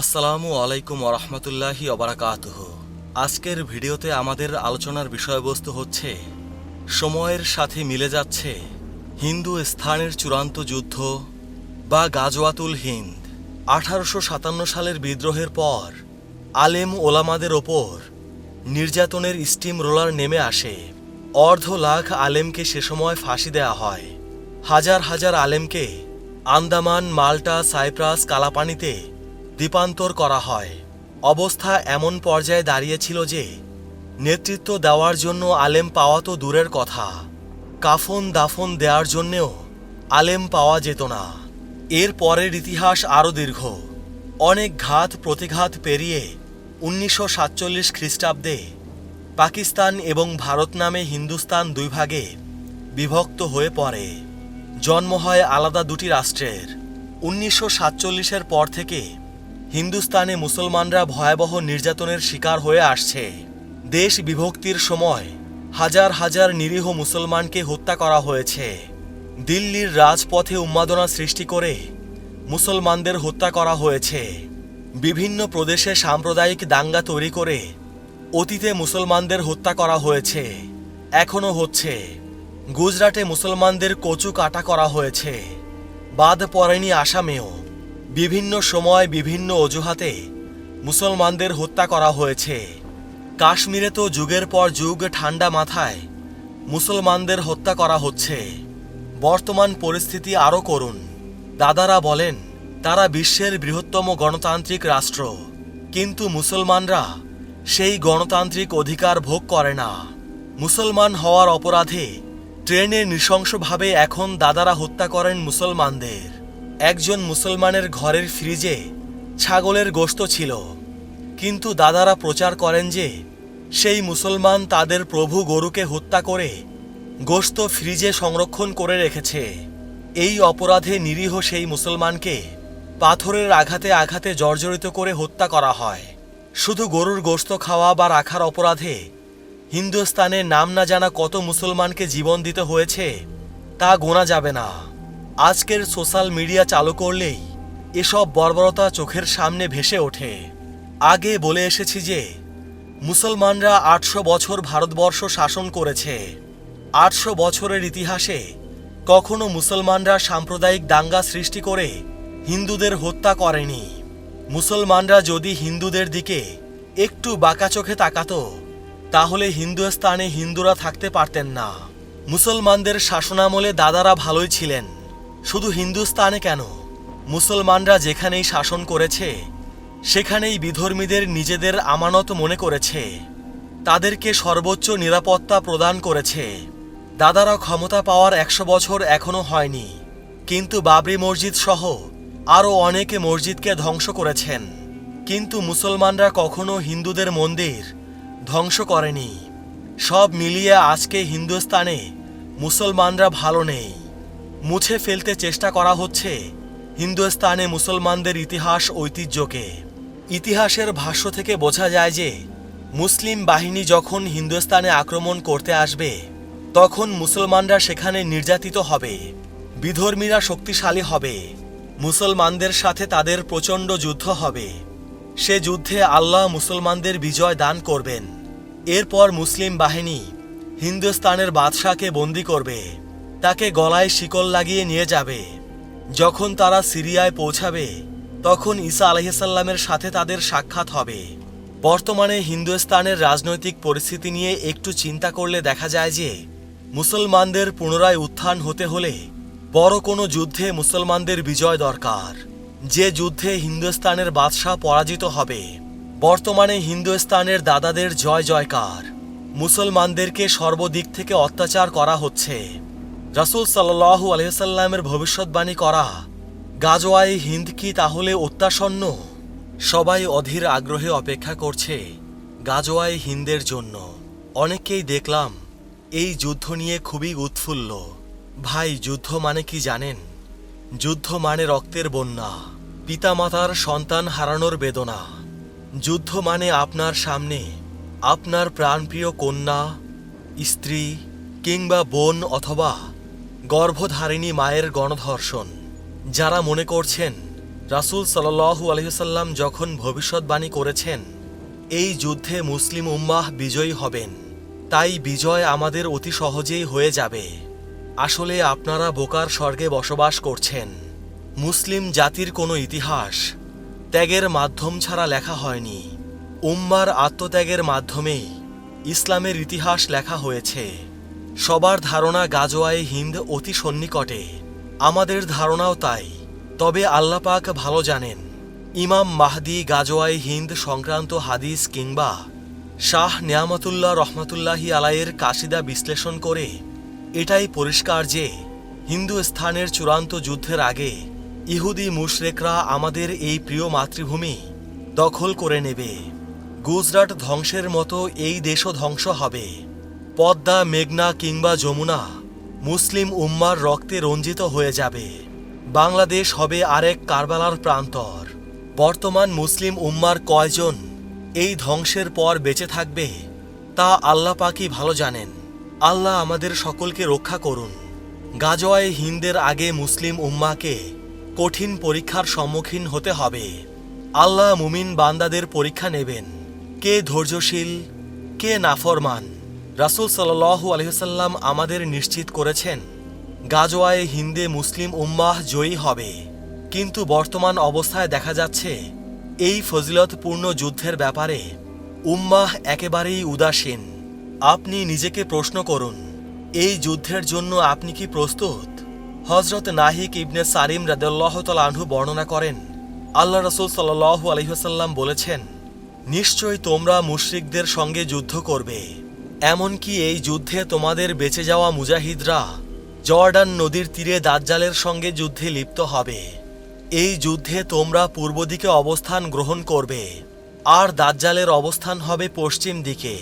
আসসালামু আলাইকুম ওরহমতুল্লাহি অবরাকাতুহ আজকের ভিডিওতে আমাদের আলোচনার বিষয়বস্তু হচ্ছে, সময়ের সাথে মিলে যাচ্ছে হিন্দু স্থানের চূড়ান্ত যুদ্ধ বা গাজওয়াতুল হিন্দ। আঠারোশো সাতান্ন সালের বিদ্রোহের পর আলেম ওলামাদের ওপর নির্যাতনের স্টিম রোলার নেমে আসে। অর্ধ লাখ আলেমকে সে সময় ফাঁসি দেয়া হয়। হাজার হাজার আলেমকে আন্দামান, মাল্টা, সাইপ্রাস, কালাপানিতে দ্বীপান্তর করা হয়। অবস্থা এমন পর্যায়ে দাঁড়িয়েছিল যে, নেতৃত্ব দেওয়ার জন্য আলেম পাওয়া তো দূরের কথা। কাফন দাফন দেওয়ার জন্যেও আলেম পাওয়া যেত না। এর পরের ইতিহাস আরও দীর্ঘ। অনেক ঘাত প্রতিঘাত পেরিয়ে উনিশশো সাতচল্লিশ খ্রিস্টাব্দে পাকিস্তান এবং ভারত নামে হিন্দুস্তান দুই ভাগে বিভক্ত হয়ে পড়ে। জন্ম হয় আলাদা দুটি রাষ্ট্রের। উনিশশো সাতচল্লিশের পর থেকে হিন্দুস্তানে মুসলমানরা ভয়াবহ নির্যাতনের শিকার হয়ে আসছে। দেশ বিভক্তির সময় হাজার হাজার নিরীহ মুসলমানকে হত্যা করা হয়েছে। দিল্লির রাজপথে উন্মাদনা সৃষ্টি করে মুসলমানদের হত্যা করা হয়েছে। বিভিন্ন প্রদেশে সাম্প্রদায়িক দাঙ্গা তৈরি করে অতীতে মুসলমানদের হত্যা করা হয়েছে। এখনও হচ্ছে। গুজরাটে মুসলমানদের কচু কাটা করা হয়েছে। বাদ পড়েনি আসামেও। বিভিন্ন সময় বিভিন্ন অজুহাতে মুসলমানদের হত্যা করা হয়েছে। কাশ্মীরে তো যুগের পর যুগ ঠান্ডা মাথায় মুসলমানদের হত্যা করা হচ্ছে। বর্তমান পরিস্থিতি আরও করুন। দাদারা বলেন, তারা বিশ্বের বৃহত্তম গণতান্ত্রিক রাষ্ট্র। কিন্তু মুসলমানরা সেই গণতান্ত্রিক অধিকার ভোগ করে না। মুসলমান হওয়ার অপরাধে ট্রেনে নৃশংসভাবে এখন দাদারা হত্যা করেন মুসলমানদের। একজন মুসলমানের ঘরের ফ্রিজে ছাগলের গোশত ছিল। কিন্তু দাদারা প্রচার করেন যে, সেই মুসলমান তাদের প্রভু গরুকে হত্যা করে গোশত ফ্রিজে সংরক্ষণ করে রেখেছে। এই অপরাধে নিরীহ সেই মুসলমানকে পাথরের আঘাতে আঘাতে জর্জরিত করে হত্যা করা হয়। শুধু গরুর গোশত খাওয়া বা রাখার অপরাধে হিন্দুস্তানে নাম না জানা কত মুসলমানকে জীবন দিতে হয়েছে, তা গোনা যাবে না। আজকের সোশ্যাল মিডিয়া চালু করলেই এসব বর্বরতা চোখের সামনে ভেসে ওঠে। আগে বলে এসেছি যে, মুসলমানরা আটশো বছর ভারতবর্ষ শাসন করেছে। আটশো বছরের ইতিহাসে কখনো মুসলমানরা সাম্প্রদায়িক দাঙ্গা সৃষ্টি করে হিন্দুদের হত্যা করেনি। মুসলমানরা যদি হিন্দুদের দিকে একটু বাঁকা চোখে তাকাত, তাহলে হিন্দুস্তানে হিন্দুরা থাকতে পারতেন না। মুসলমানদের শাসনামলে দাদারা ভালোই ছিলেন। শুধু হিন্দুস্তানে কেন? মুসলমানরা যেখানেই শাসন করেছে, সেখানেই বিধর্মীদের নিজেদের আমানত মনে করেছে, তাদেরকে সর্বোচ্চ নিরাপত্তা প্রদান করেছে। দাদারা ক্ষমতা পাওয়ার একশো বছর এখনও হয়নি, কিন্তু বাবরি মসজিদ সহ আরও অনেকে মসজিদকে ধ্বংস করেছেন। কিন্তু মুসলমানরা কখনো হিন্দুদের মন্দির ধ্বংস করেনি। সব মিলিয়ে আজকে হিন্দুস্তানে মুসলমানরা ভালো নেই। মুছে ফেলতে চেষ্টা করা হচ্ছে হিন্দুস্তানে মুসলমানদের ইতিহাস ঐতিহ্যকে। ইতিহাসের ভাষ্য থেকে বোঝা যায় যে, মুসলিম বাহিনী যখন হিন্দুস্তানে আক্রমণ করতে আসবে, তখন মুসলমানরা সেখানে নির্যাতিত হবে, বিধর্মীরা শক্তিশালী হবে, মুসলমানদের সাথে তাদের প্রচণ্ড যুদ্ধ হবে। সে যুদ্ধে আল্লাহ মুসলমানদের বিজয় দান করবেন। এরপর মুসলিম বাহিনী হিন্দুস্তানের বাদশাকে বন্দি করবে। তাকে গলায় শিকল লাগিয়ে নিয়ে যাবে। যখন তারা সিরিয়ায় পৌঁছাবে, তখন ঈসা আলহিসাল্লামের সাথে তাদের সাক্ষাৎ হবে। বর্তমানে হিন্দুস্তানের রাজনৈতিক পরিস্থিতি নিয়ে একটু চিন্তা করলে দেখা যায় যে, মুসলমানদের পুনরায় উত্থান হতে হলে বড় কোনো যুদ্ধে মুসলমানদের বিজয় দরকার। যে যুদ্ধে হিন্দুস্তানের বাদশাহ পরাজিত হবে, বর্তমানে হিন্দুস্তানের দাদাদের জয় জয়কার মুসলমানদেরকে সর্বদিক থেকে অত্যাচার করা হচ্ছে। রাসুল সাল্লাহু আলহিসাল্লামের ভবিষ্যৎবাণী করা গাজোয়াই হিন্দ কি তাহলে অত্যাসন্ন? সবাই অধীর আগ্রহে অপেক্ষা করছে গাজোয়াই হিন্দের জন্য। অনেককেই দেখলাম এই যুদ্ধ নিয়ে খুবই উৎফুল্ল। ভাই, যুদ্ধ মানে কি জানেন? যুদ্ধ মানে রক্তের বন্যা, পিতামাতার সন্তান হারানোর বেদনা। যুদ্ধ মানে আপনার সামনে, আপনার প্রাণপ্রিয় কন্যা, স্ত্রী কিংবা বোন অথবা গর্ভধারিণী মায়ের গণধর্ষণ। যারা মনে করছেন, রাসূল সাল্লাল্লাহু আলহিসাল্লাম যখন ভবিষ্যৎবাণী করেছেন, এই যুদ্ধে মুসলিম উম্মাহ বিজয়ী হবেন। তাই বিজয় আমাদের অতি সহজেই হয়ে যাবে। আসলে আপনারা বোকার স্বর্গে বসবাস করছেন। মুসলিম জাতির কোনো ইতিহাস ত্যাগের মাধ্যম ছাড়া লেখা হয়নি। উম্মার আত্মত্যাগের মাধ্যমেই ইসলামের ইতিহাস লেখা হয়েছে। সবার ধারণা গাজোয়ায় হিন্দ অতি সন্নিকটে। আমাদের ধারণাও তাই। তবে আল্লাপাক ভালো জানেন, ইমাম মাহদি গাজোয়াই হিন্দ সংক্রান্ত হাদিস কিংবা শাহ নিয়ামতুল্লাহ রহমতুল্লাহি আলাইয়ের কাশিদা বিশ্লেষণ করে এটাই পরিষ্কার যে হিন্দুস্থানের চূড়ান্ত যুদ্ধের আগে ইহুদি মুশরেকরা আমাদের এই প্রিয় মাতৃভূমি দখল করে নেবে। গুজরাট ধ্বংসের মতো এই দেশও ধ্বংস হবে। পদ্মা, মেঘনা কিংবা যমুনা মুসলিম উম্মার রক্তে রঞ্জিত হয়ে যাবে। বাংলাদেশ হবে আরেক কারবালার প্রান্তর। বর্তমান মুসলিম উম্মার কয়জন এই ধ্বংসের পর বেঁচে থাকবে, তা আল্লাহ পাকই ভালো জানেন। আল্লাহ আমাদের সকলকে রক্ষা করুন। গাজোয়ায় হিন্দের আগে মুসলিম উম্মাকে কঠিন পরীক্ষার সম্মুখীন হতে হবে। আল্লাহ মুমিন বান্দাদের পরীক্ষা নেবেন। কে ধৈর্যশীল, কে নাফরমান। রাসূল সাল্লাল্লাহু আলহিহাল্লাম আমাদের নিশ্চিত করেছেন গাজোয়ায় হিন্দে মুসলিম উম্মাহ জয়ী হবে। কিন্তু বর্তমান অবস্থায় দেখা যাচ্ছে, এই ফজিলতপূর্ণ যুদ্ধের ব্যাপারে উম্মাহ একেবারেই উদাসীন। আপনি নিজেকে প্রশ্ন করুন, এই যুদ্ধের জন্য আপনি কি প্রস্তুত? হজরত নাহিক ইবনে সারিম রাদাল্লাহ আনহু বর্ণনা করেন, আল্লাহ রসুল সাল্লাহ আলহিহাসাল্লাম বলেছেন, নিশ্চয়ই তোমরা মুশরিকদের সঙ্গে যুদ্ধ করবে। এমনকি এই যুদ্ধে তোমাদের বেঁচে যাওয়া মুজাহিদরা জর্ডান নদীর তীরে দাজ্জালের সঙ্গে যুদ্ধে লিপ্ত হবে। এই যুদ্ধে তোমরা পূর্ব দিকে অবস্থান গ্রহণ করবে, আর দাজ্জালের অবস্থান হবে পশ্চিম দিকে।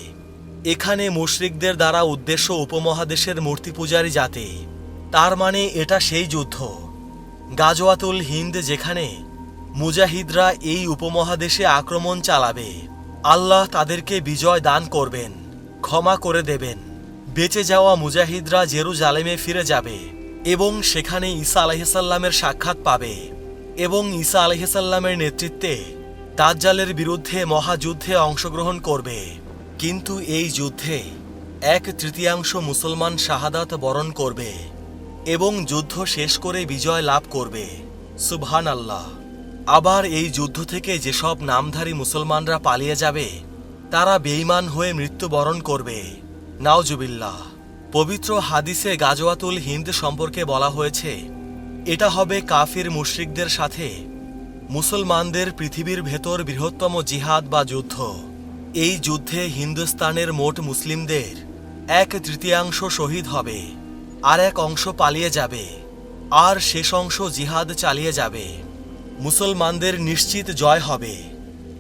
এখানে মুশরিকদের দ্বারা উদ্দেশ্য উপমহাদেশের মূর্তি পূজারী জাতি। তার মানে এটা সেই যুদ্ধ। গাজওয়াতুল হিন্দ যেখানে মুজাহিদরা এই উপমহাদেশে আক্রমণ চালাবে, আল্লাহ তাদেরকে বিজয় দান করবেন। ক্ষমা করে দেবেন। বেঁচে যাওয়া মুজাহিদরা জেরুজালেমে ফিরে যাবে এবং সেখানে ঈসা আলহিসাল্লামের সাক্ষাৎ পাবে এবং ঈসা আলহিসাল্লামের নেতৃত্বে দাজ্জালের বিরুদ্ধে মহাযুদ্ধে অংশগ্রহণ করবে। কিন্তু এই যুদ্ধে এক তৃতীয়াংশ মুসলমান শাহাদাত বরণ করবে এবং যুদ্ধ শেষ করে বিজয় লাভ করবে। সুবহান আল্লাহ আবার এই যুদ্ধ থেকে যেসব নামধারী মুসলমানরা পালিয়ে যাবে তারা বেঈমান হয়ে মৃত্যুবরণ করবে। নাওজুবিল্লাহ। পবিত্র হাদিসে গাজওয়াতুল হিন্দ সম্পর্কে বলা হয়েছে, এটা হবে কাফির মুশরিকদের সাথে মুসলমানদের পৃথিবীর ভেতর বৃহত্তম জিহাদ বা যুদ্ধ। এই যুদ্ধে হিন্দুস্তানের মোট মুসলিমদের এক তৃতীয়াংশ শহীদ হবে, আর এক অংশ পালিয়ে যাবে, আর শেষ অংশ জিহাদ চালিয়ে যাবে। মুসলমানদের নিশ্চিত জয় হবে।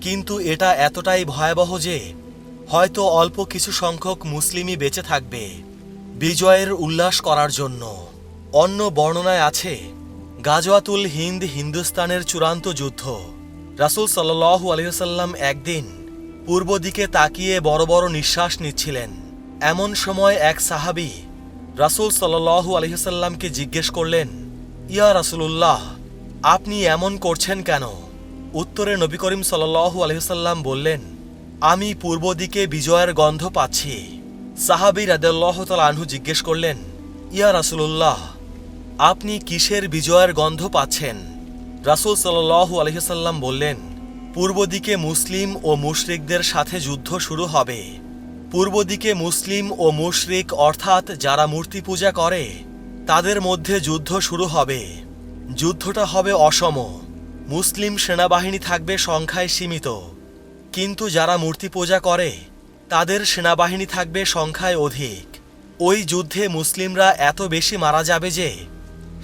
কিন্তু এটা এতটাই ভয়াবহ যে হয়তো অল্প কিছু সংখ্যক মুসলিমই বেঁচে থাকবে বিজয়ের উল্লাস করার জন্য। অন্য বর্ণনায় আছে, গাজওয়াতুল হিন্দ হিন্দুস্তানের চূড়ান্ত যুদ্ধ। রাসূল সাল্লাল্লাহু আলহিহাল্লাম একদিন পূর্ব দিকে তাকিয়ে বড় বড় নিঃশ্বাস নিচ্ছিলেন। এমন সময় এক সাহাবী রাসূল সাল্লাল্লাহু আলহিহাল্লামকে জিজ্ঞেস করলেন, ইয়া রাসূলুল্লাহ, আপনি এমন করছেন কেন? উত্তরে নবী করিম সাল্লাল্লাহু আলহিহাল্লাম বললেন, আমি পূর্ব দিকে বিজয়ের গন্ধ পাচ্ছি। সাহাবি রাদেল্লাহ আনহু জিজ্ঞেস করলেন, ইয়া রাসূলুল্লাহ, আপনি কিসের বিজয়ের গন্ধ পাচ্ছেন? রাসূল সাল্লাল্লাহু আলহিহাল্লাম বললেন, পূর্ব দিকে মুসলিম ও মুশরিকদের সাথে যুদ্ধ শুরু হবে। পূর্ব দিকে মুসলিম ও মুশরিক অর্থাৎ যারা মূর্তি পূজা করে, তাদের মধ্যে যুদ্ধ শুরু হবে। যুদ্ধটা হবে অসম। মুসলিম সেনাবাহিনী থাকবে সংখ্যায় সীমিত। কিন্তু যারা মূর্তি পূজা করে, তাদের সেনাবাহিনী থাকবে সংখ্যায় অধিক। ওই যুদ্ধে মুসলিমরা এত বেশি মারা যাবে যে,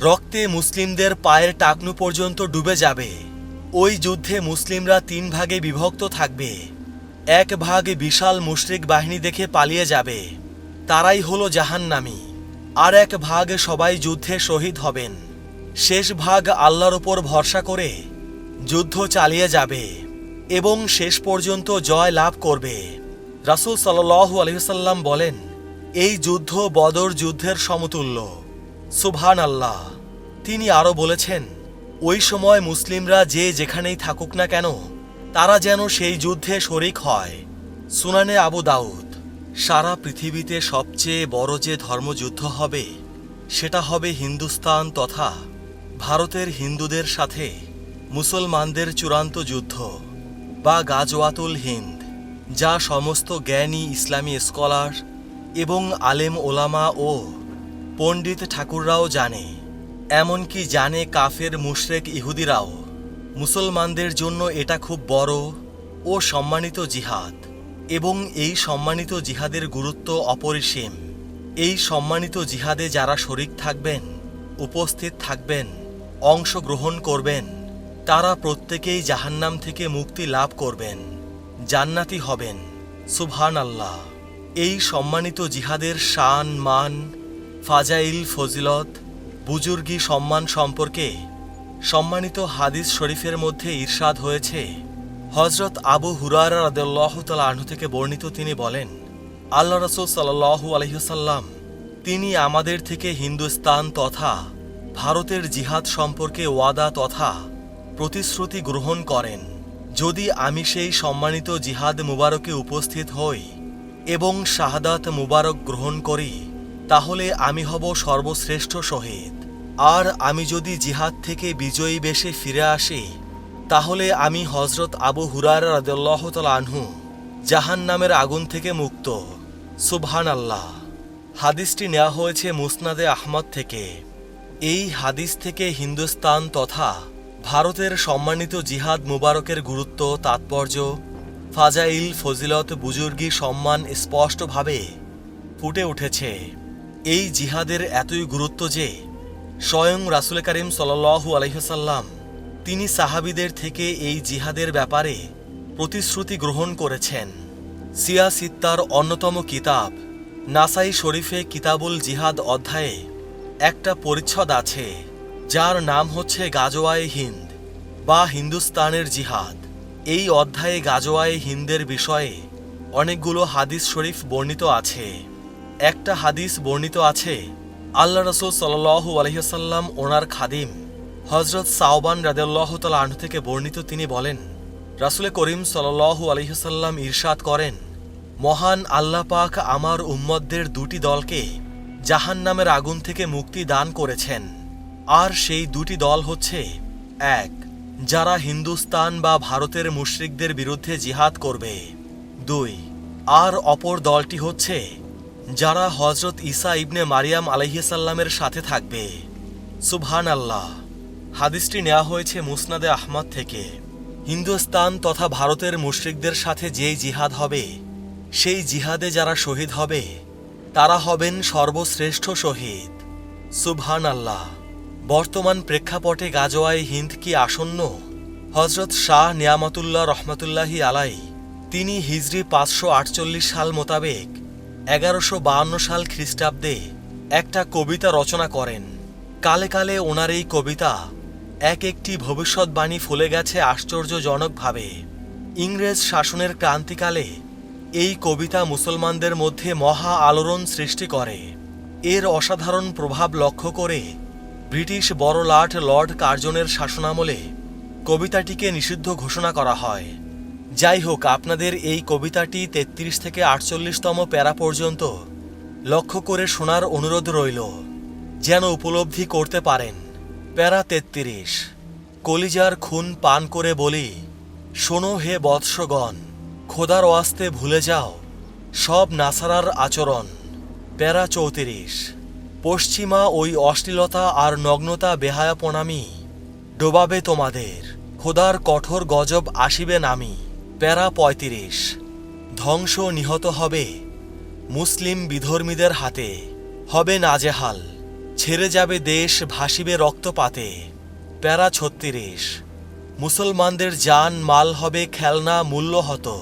রক্তে মুসলিমদের পায়ের টাকনু পর্যন্ত ডুবে যাবে। ওই যুদ্ধে মুসলিমরা তিন ভাগে বিভক্ত থাকবে। এক ভাগ বিশাল মুশরিক বাহিনী দেখে পালিয়ে যাবে। তারাই হলো জাহান্নামী। আর এক ভাগ সবাই যুদ্ধে শহীদ হবেন। শেষ ভাগ আল্লাহর ওপর ভরসা করে যুদ্ধ চালিয়ে যাবে এবং শেষ পর্যন্ত জয় লাভ করবে। রাসূল সাল্লাল্লাহু আলহিসাল্লাম বলেন, এই যুদ্ধ বদর যুদ্ধের সমতুল্য। সুভান আল্লাহ তিনি আরও বলেছেন, ওই সময় মুসলিমরা যে যেখানেই থাকুক না কেন, তারা যেন সেই যুদ্ধে শরিক হয়। সুনানে আবু দাউদ, সারা পৃথিবীতে সবচেয়ে বড় যে ধর্মযুদ্ধ হবে, সেটা হবে হিন্দুস্তান তথা ভারতের হিন্দুদের সাথে মুসলমানদের চূড়ান্ত যুদ্ধ বা গাজওয়াতুল হিন্দ, যা সমস্ত জ্ঞানী ইসলামী স্কলার এবং আলেম ওলামা ও পণ্ডিত ঠাকুররাও জানে, এমনকি জানে কাফের মুশরেক ইহুদিরাও। মুসলমানদের জন্য এটা খুব বড় ও সম্মানিত জিহাদ এবং এই সম্মানিত জিহাদের গুরুত্ব অপরিসীম। এই সম্মানিত জিহাদে যারা শরিক থাকবেন, উপস্থিত থাকবেন, অংশগ্রহণ করবেন তারা প্রত্যেকেই জাহান্নাম থেকে মুক্তি লাভ করবেন, জান্নাতি হবেন সুবহান আল্লাহ এই সম্মানিত জিহাদের শান, মান, ফাজাইল, ফজিলত, বুজুর্গি সম্মান সম্পর্কে সম্মানিত হাদিস শরীফের মধ্যে ঈর্ষাদ হয়েছে। হজরত আবু হুরার রাদুল্লাহ তালা আনহু থেকে বর্ণিত তিনি বলেন, আল্লাহ রসুল সাল্লাহু আলহিসাল্লাম তিনি আমাদের থেকে হিন্দুস্তান তথা ভারতের জিহাদ সম্পর্কে ওয়াদা তথা প্রতিশ্রুতি গ্রহণ করেন। যদি আমি সেই সম্মানিত জিহাদ মুবারকে উপস্থিত হই এবং শাহাদাত মুবারক গ্রহণ করি, তাহলে আমি হব সর্বশ্রেষ্ঠ শহীদ। আর আমি যদি জিহাদ থেকে বিজয়ী বেশে ফিরে আসি, তাহলে আমি হজরত আবু হুরার রাদুল্লাহ আনহু জাহান নামের আগুন থেকে মুক্ত। সুবহান আল্লাহ হাদিসটি নেওয়া হয়েছে মুসনাদে আহমদ থেকে। এই হাদিস থেকে হিন্দুস্তান তথা ভারতের সম্মানিত জিহাদ মুবারকের গুরুত্ব, তাৎপর্য ফাজাইল ফজিলত বুজুর্গি সম্মান স্পষ্টভাবে ফুটে উঠেছে। এই জিহাদের এতই গুরুত্ব যে, স্বয়ং রাসুল করিম সাল্লু আলহ্লাম তিনি সাহাবিদের থেকে এই জিহাদের ব্যাপারে প্রতিশ্রুতি গ্রহণ করেছেন। সিয়া সিত্তার অন্যতম কিতাব, নাসাই শরীফে কিতাবুল জিহাদ অধ্যায়ে একটা পরিচ্ছদ আছে। যার নাম হচ্ছে গাজোয়ায়ে হিন্দ বা হিন্দুস্তানের জিহাদ। এই অধ্যায়ে গাজোয়ায়ে হিন্দের বিষয়ে অনেকগুলো হাদিস শরীফ বর্ণিত আছে। একটা হাদিস বর্ণিত আছে, আল্লাহ রসুল সাল্লাহ আলহিসাল্লাম ওনার খাদিম হজরত সাওবান রাদেল্লাহ তাল আহ থেকে বর্ণিত তিনি বলেন, রাসুলে করিম সাল্লাহু আলহিসাল্লাম ইরশাদ করেন, মহান আল্লাহ পাক আমার উম্মদদের দুটি দলকে জাহান নামের আগুন থেকে মুক্তি দান করেছেন। আর সেই দুটি দল হচ্ছে এক, যারা হিন্দুস্তান বা ভারতের মুশরিকদের বিরুদ্ধে জিহাদ করবে। দুই, আর অপর দলটি হচ্ছে যারা হজরত ঈসা ইবনে মারিয়াম আলহিসাল্লামের সাথে থাকবে। সুবহান আল্লাহ হাদিসটি নেওয়া হয়েছে মুসনাদে আহমদ থেকে। হিন্দুস্তান তথা ভারতের মুশরিকদের সাথে যেই জিহাদ হবে, সেই জিহাদে যারা শহীদ হবে, তারা হবেন সর্বশ্রেষ্ঠ শহীদ। সুবহান আল্লাহ বর্তমান প্রেক্ষাপটে গাজোয়ায় হিন্দ কি আসন্ন? হজরত শাহ নিয়ামতুল্লাহ রহমতুল্লাহি আলাই তিনি হিজরি পাঁচশো আটচল্লিশ সাল মোতাবেক এগারোশো বাহান্ন সাল খ্রিস্টাব্দে একটা কবিতা রচনা করেন। কালে কালে ওনার এই কবিতা এক একটি ভবিষ্যৎবাণী ফুলে গেছে আশ্চর্যজনকভাবে। ইংরেজ শাসনের ক্রান্তিকালে এই কবিতা মুসলমানদের মধ্যে মহা আলোড়ন সৃষ্টি করে। এর অসাধারণ প্রভাব লক্ষ্য করে ব্রিটিশ বড় লাট লর্ড কার্জনের শাসনামলে কবিতাটিকে নিষিদ্ধ ঘোষণা করা হয়। যাই হোক, আপনাদের এই কবিতাটি তেত্রিশ থেকে আটচল্লিশতম প্যারা পর্যন্ত লক্ষ্য করে শোনার অনুরোধ রইল, যেন উপলব্ধি করতে পারেন। প্যারা তেত্রিশ। কলিজার খুন পান করে বলি, শোনো হে বৎসগণ, খোদার ওয়াস্তে ভুলে যাও সব নাসারার আচরণ। প্যারা চৌত্রিশ। পশ্চিমা ওই অশ্লীলতা আর নগ্নতা বেহায়াপনামি ডোবাবে তোমাদের, খোদার কঠোর গজব আসিবে নামি, প্যারা পঁয়ত্রিশ। ধ্বংস নিহত হবে, মুসলিম বিধর্মীদের হাতে, হবে নাজেহাল। ছেড়ে যাবে দেশ, ভাসিবে রক্তপাতে, প্যারা ছত্রিশ। মুসলমানদের যান, মাল হবে খেলনা মূল্য হতো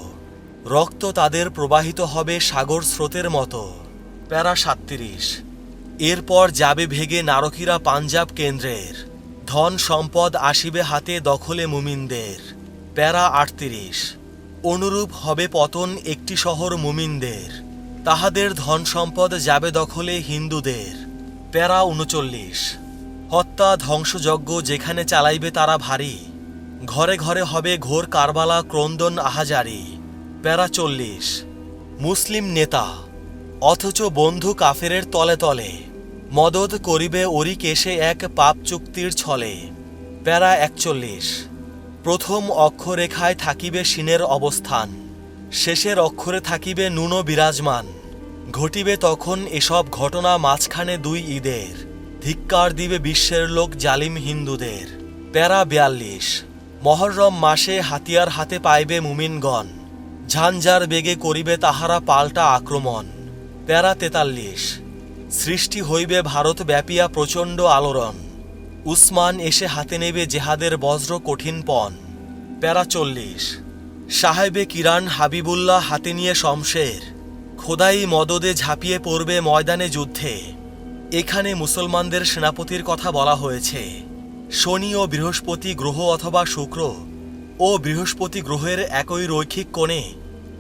রক্ত তাদের প্রবাহিত হবে সাগর স্রোতের মতো, প্যারা সাত্রিশ এরপর যাবে ভেগে নারকীরা পাঞ্জাব কেন্দ্রের। ধন সম্পদ আসিবে হাতে দখলে মুমিনদের। প্যারা আটত্রিশ। অনুরূপ হবে পতন একটি শহর মুমিনদের। তাহাদের ধন সম্পদ যাবে দখলে হিন্দুদের। প্যারা উনচল্লিশ। হত্যা ধ্বংসযজ্ঞ যেখানে চালাইবে তারা ভারী। ঘরে ঘরে হবে ঘোর কারবালা ক্রন্দন আহাজারি। প্যারা চল্লিশ। মুসলিম নেতা। অথচ বন্ধু কাফেরের তলে তলে। মদত করিবে ওরি কেশে এক পাপ চুক্তির ছলে। প্যারা একচল্লিশ। প্রথম অক্ষরেখায় থাকিবে সিনের অবস্থান। শেষের অক্ষরে থাকিবে নুনো বিরাজমান। ঘটিবে তখন এসব ঘটনা মাঝখানে দুই ঈদের। ধিক্কার দিবে বিশ্বের লোক জালিম হিন্দুদের। প্যারা বিয়াল্লিশ। মহরম মাসে হাতিয়ার হাতে পাইবে মুমিনগণ। ঝাঞ্ঝার বেগে করিবে তাহারা পাল্টা আক্রমণ। প্যারা তেতাল্লিশ। সৃষ্টি হইবে ভারত ব্যাপিয়া প্রচণ্ড আলোড়ন। উসমান এসে হাতে নেবে জেহাদের বজ্র কঠিন পণ। প্যারা চল্লিশ। সাহেবে কিরান হাবিবুল্লাহ হাতে নিয়ে শমশের। খোদাই মদদে ঝাঁপিয়ে পড়বে ময়দানে যুদ্ধে। এখানে মুসলমানদের সেনাপতির কথা বলা হয়েছে। শনি ও বৃহস্পতি গ্রহ অথবা শুক্র ও বৃহস্পতি গ্রহের একই রৈখিক কোণে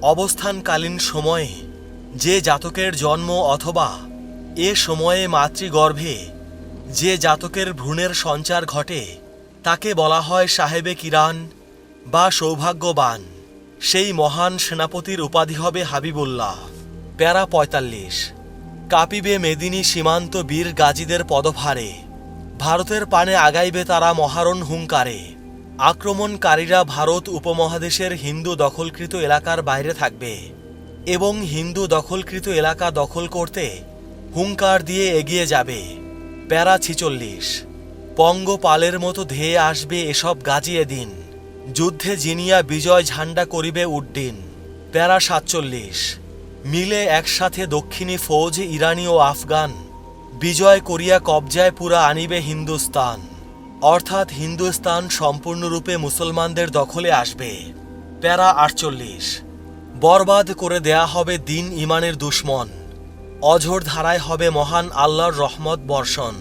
অবস্থানকালীন সময়ে যে জাতকের জন্ম অথবা এ সময়ে মাতৃগর্ভে যে জাতকের ভ্রূণের সঞ্চার ঘটে, তাকে বলা হয় সাহেবে কিরান বা সৌভাগ্যবান। সেই মহান সেনাপতির উপাধি হবে হাবিবুল্লাহ। প্যারা পঁয়তাল্লিশ। কাপিবে মেদিনী সীমান্ত বীর গাজীদের পদভারে। ভারতের পানে আগাইবে তারা মহারণ হুঙ্কারে। আক্রমণকারীরা ভারত উপমহাদেশের হিন্দু দখলকৃত এলাকার বাইরে থাকবে এবং হিন্দু দখলকৃত এলাকা দখল করতে হুঙ্কার দিয়ে এগিয়ে যাবে। প্যারা ছিচল্লিশ। পঙ্গপালের মতো ধেয়ে আসবে এসব গাজিয়ে দিন। যুদ্ধে জিনিয়া বিজয় ঝান্ডা করিবে উড্ডিন। প্যারা সাতচল্লিশ। মিলে একসাথে দক্ষিণী ফৌজ, ইরানি ও আফগান। বিজয় করিয়া কবজায় পুরা আনিবে হিন্দুস্তান। অর্থাৎ হিন্দুস্তান সম্পূর্ণরূপে মুসলমানদের দখলে আসবে। প্যারা আটচল্লিশ। বরবাদ করে দেয়া হবে দিন ইমানের দুশ্মন। অঝোর ধারায় হবে মহান আল্লাহর রহমত বর্ষণ।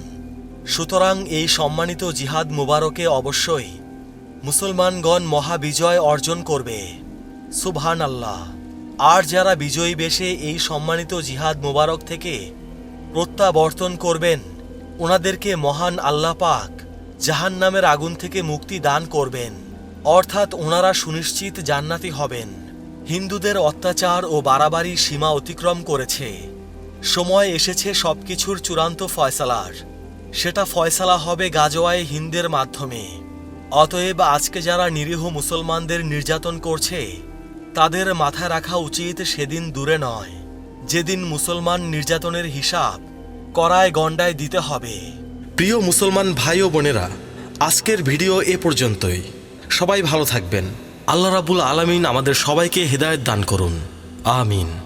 সুতরাং এই সম্মানিত জিহাদ মুবারকে অবশ্যই মুসলমানগণ মহাবিজয় অর্জন করবে। সুবহান আল্লাহ আর যারা বিজয়ী বেশে এই সম্মানিত জিহাদ মুবারক থেকে প্রত্যাবর্তন করবেন ওনাদেরকে মহান আল্লাহ পাক জাহান নামের আগুন থেকে মুক্তি দান করবেন। অর্থাৎ ওনারা সুনিশ্চিত জান্নাতি হবেন। হিন্দুদের অত্যাচার ও বাড়াবাড়ি সীমা অতিক্রম করেছে। সময় এসেছে সবকিছুর চূড়ান্ত ফয়সালার। সেটা ফয়সালা হবে গাজোয়ায় হিন্দের মাধ্যমে। অতএব আজকে যারা নিরীহ মুসলমানদের নির্যাতন করছে, তাদের মাথায় রাখা উচিত সেদিন দূরে নয়। যেদিন মুসলমান নির্যাতনের হিসাব করায় গণ্ডায় দিতে হবে। প্রিয় মুসলমান ভাই ও বোনেরা, আজকের ভিডিও এ পর্যন্তই। সবাই ভালো থাকবেন। আল্লাহ রাবুল আলামিন আমাদের সবাইকে হেদায়েত দান করুন। আমিন।